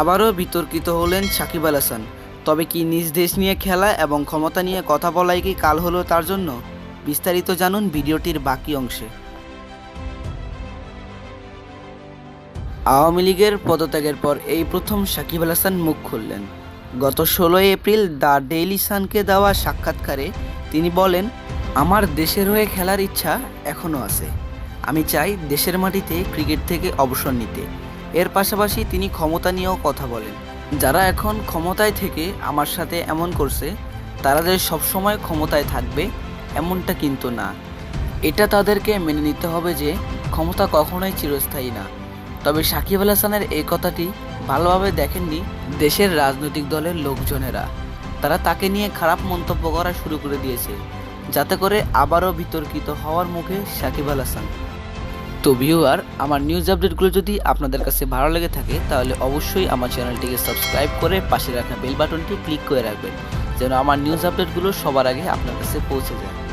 আবারও বিতর্কিত হলেন সাকিব আল হাসান। তবে কি নিজ দেশ নিয়ে খেলা এবং ক্ষমতা নিয়ে কথা বলাই কি কাল হলো তার জন্য? বিস্তারিত জানুন ভিডিওটির বাকি অংশে। আওয়ামী লীগের পদত্যাগের পর এই প্রথম সাকিব আল হাসান মুখ খুললেন। গত ষোলোই এপ্রিল দ্য ডেইলি সানকে দেওয়া সাক্ষাৎকারে তিনি বলেন, আমার দেশের হয়ে খেলার ইচ্ছা এখনও আছে। আমি চাই দেশের মাটিতে ক্রিকেট থেকে অবসর নিতে। এর পাশাপাশি তিনি ক্ষমতা নিয়েও কথা বলেন। যারা এখন ক্ষমতায় থেকে আমার সাথে এমন করছে, তারা যে সবসময় ক্ষমতায় থাকবে, এমনটা কিন্তু না। এটা তাদেরকে মেনে নিতে হবে যে, ক্ষমতা কখনোই চিরস্থায়ী না। তবে সাকিব আল হাসানের এই কথাটি ভালোভাবে দেখেননি দেশের রাজনৈতিক দলের লোকজনেরা। তারা তাকে নিয়ে খারাপ মন্তব্য করা শুরু করে দিয়েছে, যাতে করে আবারও বিতর্কিত হওয়ার মুখে সাকিব আল হাসান। তো ভিউয়ার, আমার নিউজ আপডেটগুলো যদি আপনাদের কাছে ভালো লেগে থাকে, তাহলে অবশ্যই আমার চ্যানেলটিকে সাবস্ক্রাইব করে পাশে রাখা বেল বাটনটি ক্লিক করে রাখবেন, যেন আমার নিউজ আপডেটগুলো সবার আগে আপনার কাছে পৌঁছে যায়।